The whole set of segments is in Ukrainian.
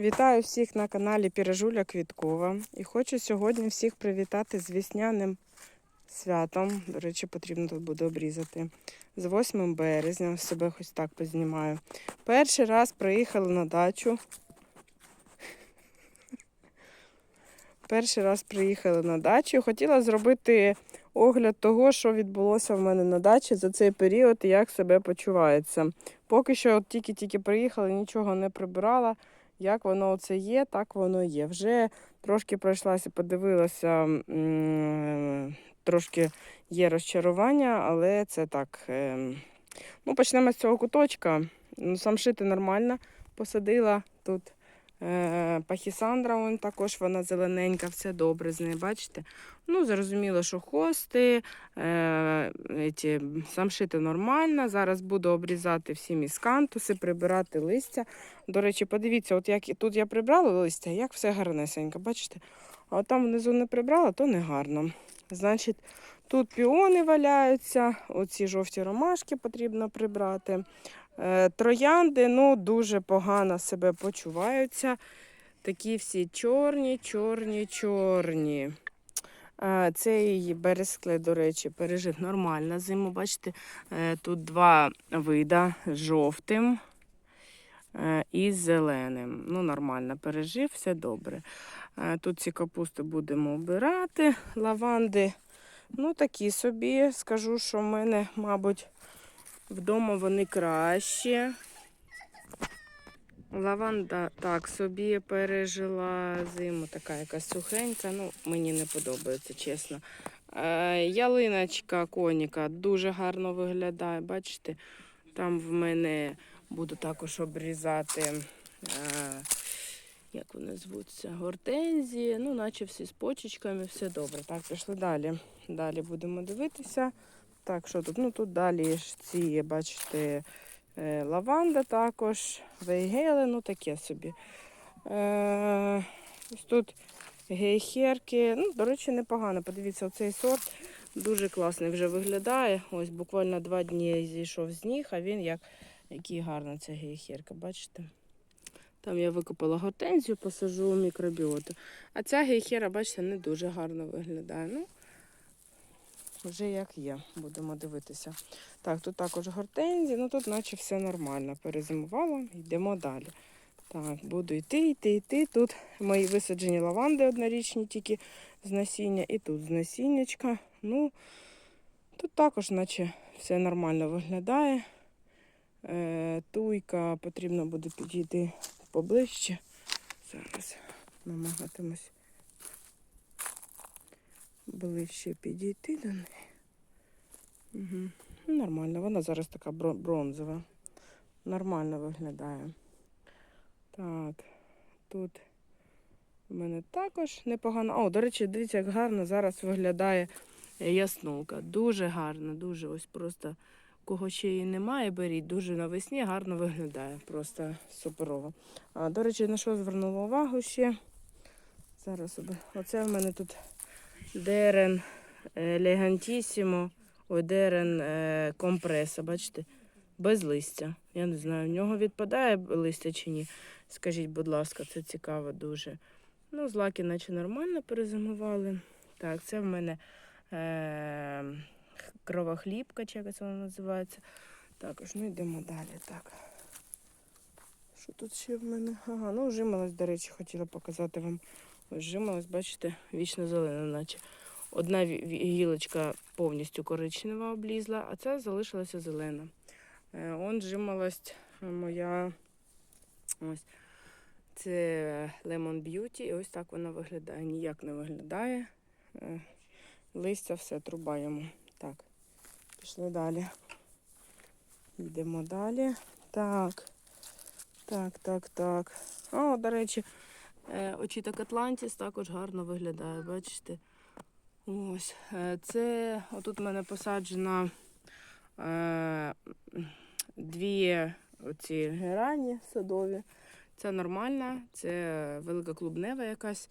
Вітаю всіх на каналі Піражуля Квіткова. І хочу сьогодні всіх привітати з весняним святом. До речі, потрібно тут буде обрізати. З 8 березня себе ось так познімаю. Перший раз приїхали на дачу. Перший раз приїхали на дачу. Хотіла зробити огляд того, що відбулося в мене на дачі за цей період і як себе почувається. Поки що тільки-тільки приїхали, нічого не прибирала. Як воно це є, так воно є. Вже трошки пройшлася, подивилася, трошки є розчарування, але це так. ем, Ну, почнемо з цього куточка. Ну, Сам шити нормально. Посадила тут пахісандра, вон також вона зелененька, все добре з нею, бачите? Ну, зрозуміло, що хости, е, ці, сам шити нормально. Зараз буду обрізати всі міскантуси, прибирати листя. До речі, подивіться, от як тут я прибрала листя, як все гарнесенько, бачите? А там внизу не прибрала, то не гарно. Значить, тут піони валяються, оці жовті ромашки потрібно прибрати. Е, Троянди ну, дуже погано себе почуваються. Такі всі чорні, чорні, чорні. Е, Цей берескле, до речі, пережив нормально зиму. Бачите, е, тут два вида жовтим і зеленим. Ну, нормально пережив, все добре. Тут ці капусти будемо обирати. Лаванди, ну такі собі. Скажу, що в мене, мабуть, вдома вони краще. Лаванда так собі пережила зиму, така якась сухенька. Ну, мені не подобається, чесно. Е, ялиночка коніка дуже гарно виглядає. Бачите, там в мене буду також обрізати, е, як вони звуться, гортензії. Ну, наче всі з почечками, все добре. Так, пішли далі. Далі будемо дивитися. Так, що тут? Ну тут далі ж ці, бачите, е, лаванда також, вейгели, ну таке собі. Е, ось тут гейхерки. Ну, до речі, непогано. Подивіться, оцей сорт дуже класний вже виглядає. Ось буквально два дні зійшов з ніг, а він як який гарна ця гейхерка, бачите? Там я викопала гортензію, посажу мікробіоту. А ця гейхера, бачите, не дуже гарно виглядає. Ну, вже як є, будемо дивитися. Так, тут також гортензії, ну тут наче все нормально. Перезимувала, йдемо далі. Так, буду йти, йти, йти. Тут мої висаджені лаванди однорічні, тільки з насіння, і тут з насіннячка. Ну, тут також, наче все нормально виглядає. Е, туйка потрібно буде підійти поближче. Зараз намагатимусь ближче підійти до неї. Угу. Нормально, вона зараз така бронзова. Нормально виглядає. Так, тут у мене також непогано. О, до речі, дивіться, як гарно зараз виглядає яснолка. Дуже гарно, дуже ось просто кого ще її немає, беріть. Дуже навесні гарно виглядає. Просто суперово. А, до речі, на що звернула увагу ще. Зараз оце в мене тут дерен легантісімо, ой, дерен е, компреса, бачите, без листя. Я не знаю, в нього відпадає листя чи ні. Скажіть, будь ласка, це цікаво дуже. Ну, злаки наче нормально перезимували. Так, це в мене е, кровохлібка, чи якось вона називається. Також, ну йдемо далі. Так. Що тут ще в мене? Ага, ну жимолость, до речі, хотіла показати вам. Ось жимолость, бачите, вічно зелена, наче. Одна гілочка повністю коричнева облізла, а ця залишилася зелена. Е, Он жимолость моя. Ось. Це Lemon Beauty. І ось так вона виглядає. Ніяк не виглядає. Е, Листя все труба йому. Так, пішли далі. Йдемо далі. Так. Так, так, так. О, до речі, е, очіток Атлантіс також гарно виглядає, бачите? Ось. е, Це отут в мене посаджена е, дві оці герані садові. Це нормальна, це велика клубнева якась,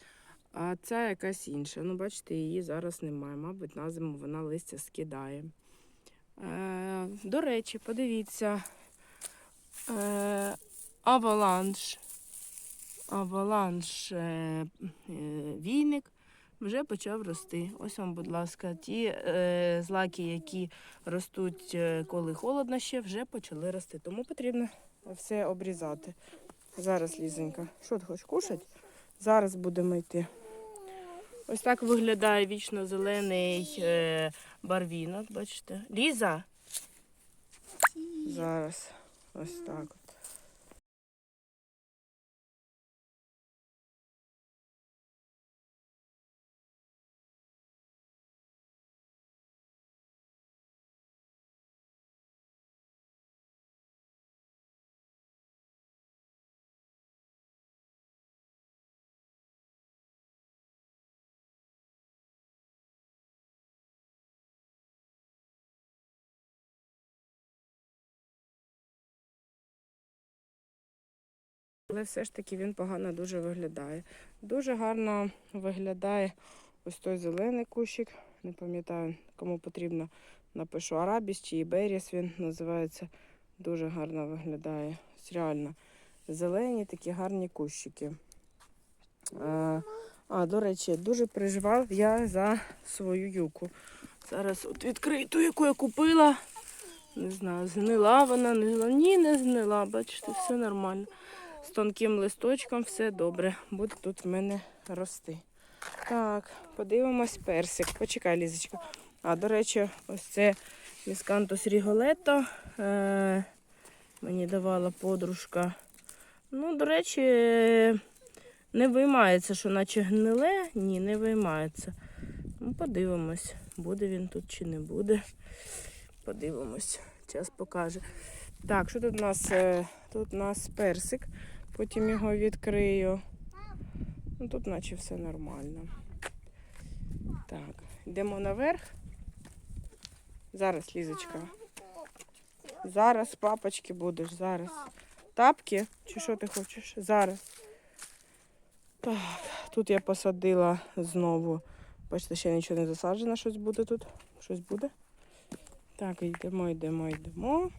а ця якась інша. Ну, бачите, її зараз немає. Мабуть, на зиму вона листя скидає. Е, до речі, подивіться. Е, аваланж. Аваланш е, е, війник вже почав рости. Ось вам, будь ласка, ті е, злаки, які ростуть, е, коли холодно ще, вже почали рости. Тому потрібно все обрізати. Зараз, Лізенька, що ти хочеш кушати? Зараз будемо йти. Ось так виглядає вічно зелений е, барвінок, бачите. Ліза? Зараз. Ось так. Але все ж таки він погано дуже виглядає. Дуже гарно виглядає ось той зелений кущик. Не пам'ятаю, кому потрібно, напишу Арабіс чи Іберіс він називається. Дуже гарно виглядає. Ось Реально зелені такі гарні кущики. А, а, до речі, дуже переживав я за свою юку. Зараз от відкрию ту, яку я купила. Не знаю, згнила вона, не згнила. Ні, не згнила, бачите, все нормально з тонким листочком, все добре. Буде тут в мене рости. Так, подивимось персик. Почекай, Лізочка. А, до речі, ось це міскантус ріголетто. Е, мені давала подружка. Ну, до речі, не виймається, що наче гниле. Ні, не виймається. Ну, подивимось, буде він тут чи не буде. Подивимось. Час покаже. Так, що тут у нас? Тут у нас персик, потім його відкрию. Ну, тут наче все нормально. Так, йдемо наверх. Зараз, Лізочка. Зараз папочки будеш, зараз. Тапки? Чи що ти хочеш? Зараз. Так, тут я посадила знову. Бачите, ще нічого не засаджено, щось буде тут. Щось буде. Так, йдемо, йдемо, йдемо.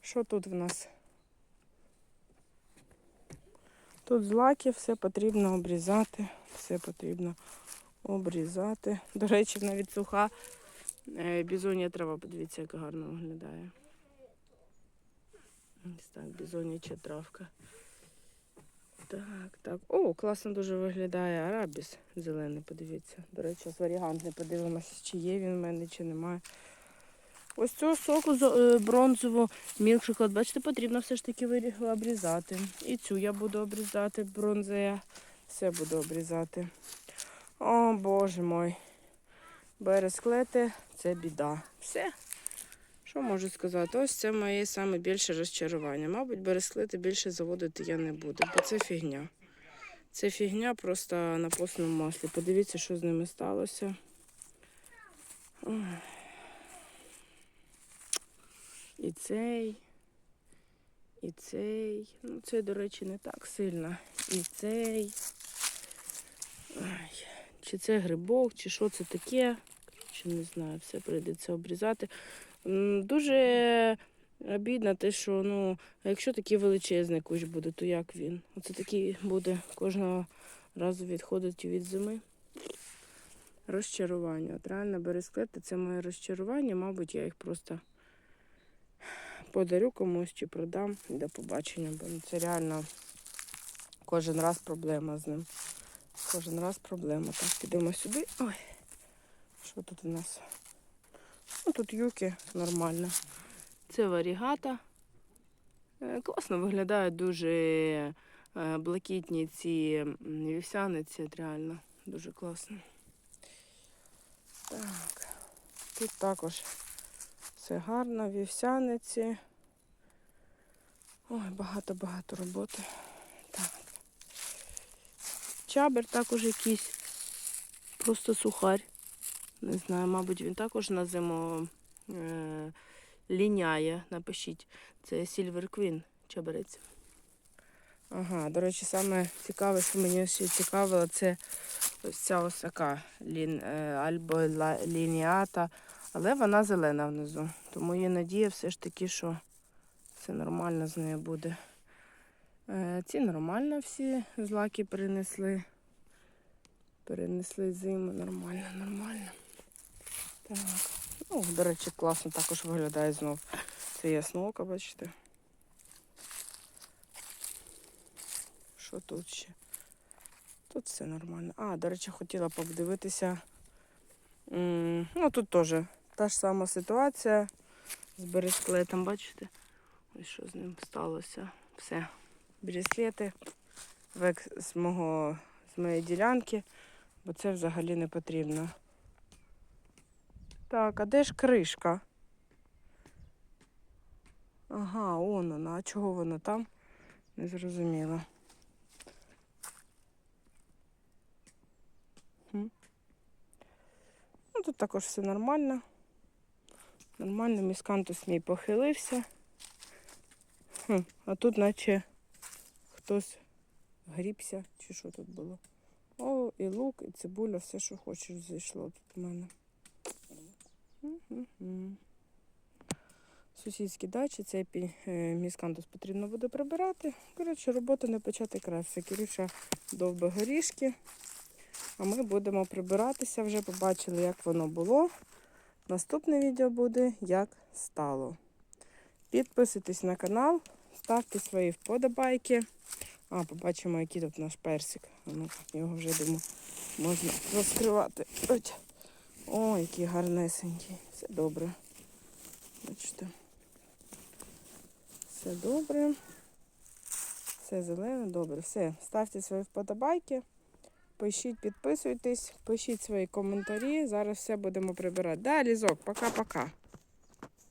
Що тут в нас? Тут злаки, все потрібно обрізати. Все потрібно обрізати. До речі, навіть суха е, бізонія трава, подивіться, як гарно виглядає. Ось так, бізоняча травка. Так, так. О, класно дуже виглядає арабіс зелений, подивіться. До речі, з варігантний подивимося, чи є він в мене, чи немає. Ось цього соку е, бронзового мілкшоколад, бачите, потрібно все ж таки обрізати. І цю я буду обрізати, бронзея. Все буду обрізати. О, боже мой. Бересклети це біда. Все. Що можу сказати? Ось це моє саме більше розчарування. Мабуть, бересклети більше заводити я не буду, бо це фігня. Це фігня просто на постному маслі. Подивіться, що з ними сталося. Ой. І цей, і цей. Ну, цей, до речі, не так сильно. І цей. Ай. Чи це грибок, чи що це таке. Коротше, не знаю, все прийдеться обрізати. Дуже обідно те, що ну, якщо такий величезний кущ буде, то як він? Оце такий буде кожного разу відходити від зими. Розчарування. От реально бересклети це моє розчарування. Мабуть, я їх просто подарю комусь чи продам до побачення, бо ну, це реально кожен раз проблема з ним. Кожен раз проблема. Так, підемо сюди. Ой, що тут у нас? Ну, тут юки нормально. Це варігата. Е, Класно виглядають дуже е, блакитні ці вівсяниці, реально дуже класно. Так, тут також все гарно, вівсяниці. Ой, багато-багато роботи. Так. Чабер також якийсь. Просто сухарь. Не знаю, мабуть, він також на зиму е, ліняє. Напишіть. Це Silver Queen чаберець. Ага, до речі, саме цікаве, що мені ще цікавило, це ось ця осака лін, е, альбо лініата, але вона зелена внизу. Тому є надія все ж таки, що все нормально з нею буде. Е, Ці нормально всі злаки перенесли. Перенесли зиму нормально, нормально. Так. Ну, до речі, класно також виглядає знов. Це ясновка, бачите. Що тут ще? Тут все нормально. А, до речі, хотіла подивитися. Ну, тут теж та ж сама ситуація з бересклетом, бачите? Ось що з ним сталося. Все. Бересклети век з мого з моєї ділянки, бо це взагалі не потрібно. Так, а де ж кришка? Ага, он вона. А чого вона там? Не зрозуміла. Ну, тут також все нормально. Нормально, міскантус мій похилився. Хм, а тут наче хтось грібся, чи що тут було. О, і лук, і цибуля, все, що хочеш, зайшло тут у мене. Сусідські дачі, цей е, міскантус потрібно буде прибирати. Коротше, робота не почати краще. Кирюша довбе горішки, а ми будемо прибиратися. Вже побачили, як воно було. Наступне відео буде як стало. Підписуйтесь на канал, ставте свої вподобайки. А, побачимо, який тут наш персик. Ну, його вже думаю, можна розкривати. О, який гарнесенький. Все добре. Бачите. Все добре. Все зелене, добре. Все. Ставте свої вподобайки. Пишіть, підписуйтесь, пишіть свої коментарі. Зараз все будемо прибирати. Да, Лізок, пока-пока.